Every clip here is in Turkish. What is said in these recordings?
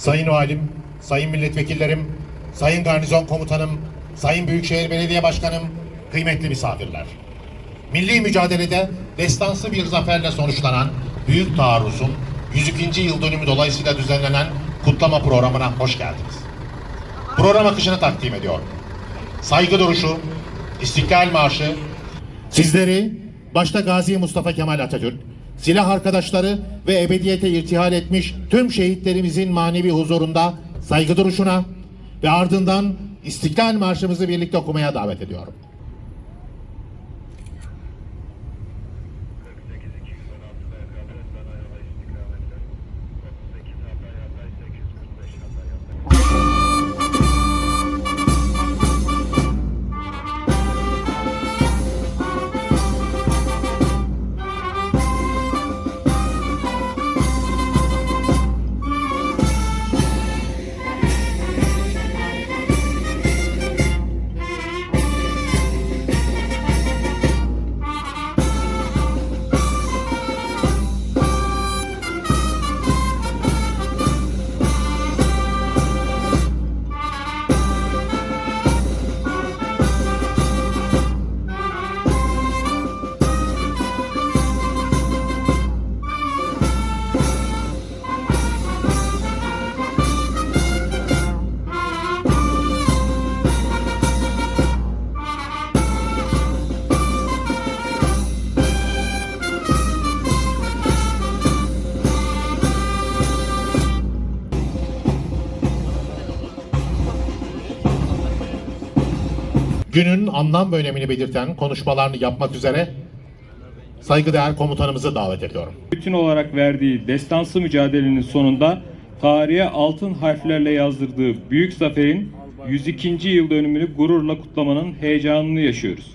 Sayın Valim, Sayın Milletvekillerim, Sayın Garnizon Komutanım, Sayın Büyükşehir Belediye Başkanım, kıymetli misafirler. Milli mücadelede destansı bir zaferle sonuçlanan Büyük Taarruz'un 102. yıl dönümü dolayısıyla düzenlenen kutlama programına hoş geldiniz. Program akışını takdim ediyorum. Saygı duruşu, İstiklal Marşı, sizleri başta Gazi Mustafa Kemal Atatürk, silah arkadaşları ve ebediyete irtihal etmiş tüm şehitlerimizin manevi huzurunda saygı duruşuna ve ardından İstiklal Marşımızı birlikte okumaya davet ediyorum. Günün anlam ve önemini belirten konuşmalarını yapmak üzere saygıdeğer komutanımızı davet ediyorum. bütün olarak verdiği destansı mücadelenin sonunda tarihe altın harflerle yazdırdığı büyük zaferin 102. yıl dönümünü gururla kutlamanın heyecanını yaşıyoruz.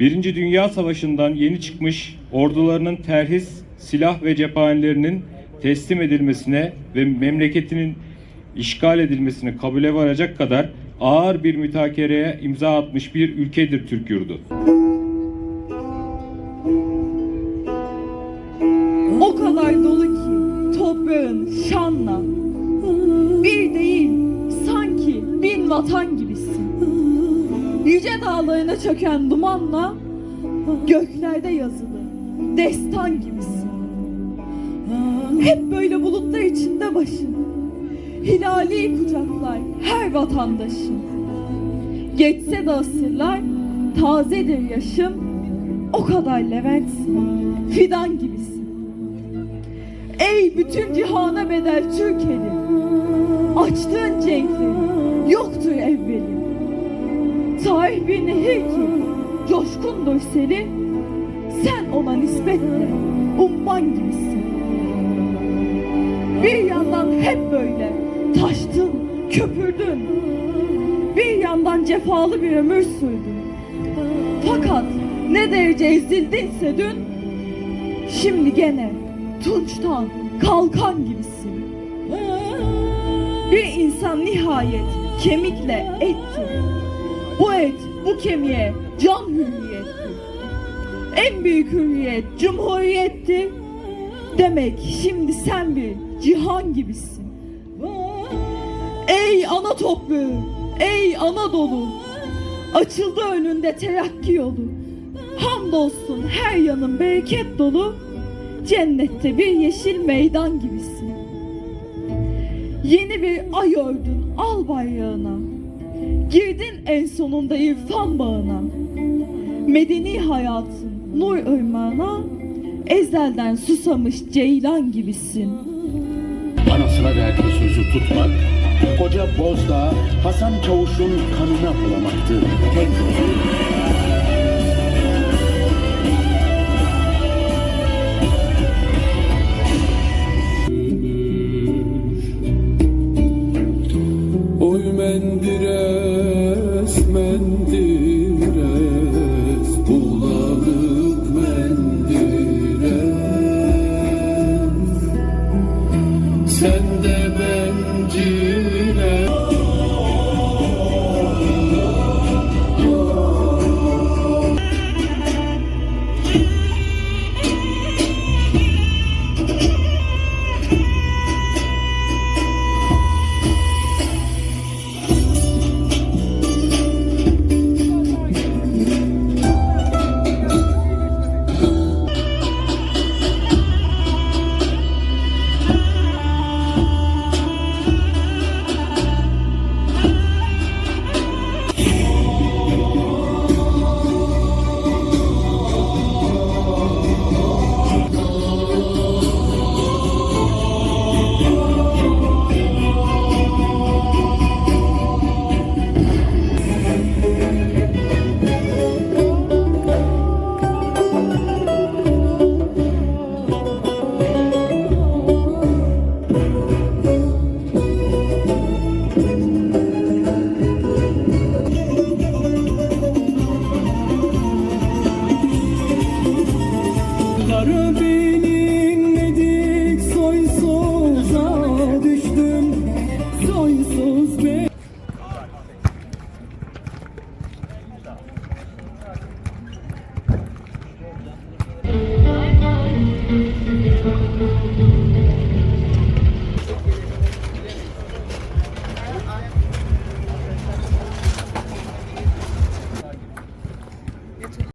Birinci Dünya Savaşı'ndan yeni çıkmış ordularının terhis, silah ve cephanelerinin teslim edilmesine ve memleketinin işgal edilmesine kabule varacak kadar ağır bir mütakereye imza atmış bir ülkedir Türk yurdu. O kadar dolu ki toprağın şanla. Bir değil sanki bin vatan gibisin. Yüce dağlarına çöken dumanla Göklerde yazılı destan gibisin. Hep böyle bulutlar içinde başın Hilali kucaklar her vatandaşın. Geçse de asırlar tazedir yaşım. O kadar Leventsin fidan gibisin. Ey bütün cihana bedel Türkeli Açtığın cenklerin yoktur evveli Tarih bir nehir ki coşkundur seli Sen ona nispetle umman gibisin. Bir yandan hep böyle köpürdün Bir yandan cefalı bir ömür sürdün Fakat ne derece ezildinse dün Şimdi gene tunçtan kalkan gibisin. Bir insan nihayet kemikle etti. Bu et bu kemiğe can hürriyetti. En büyük hürriyet cumhuriyetti. Demek şimdi sen bir cihan gibisin. Ey ana toprağı, ey Anadolu. Açıldı önünde terakki yolu. Hamdolsun her yanın bereket dolu. Cennette bir yeşil meydan gibisin. Yeni bir ay ördün al bayrağına. Girdin en sonunda irfan bağına. Medeni hayatın nur ırmağına. Ezelden susamış ceylan gibisin. Anasına verdiği sözü tutmak, koca Bozdağ Hasan Çavuş'un kanına bulamaktı. Tek Oy mendire esmen düştüm soysuz ben.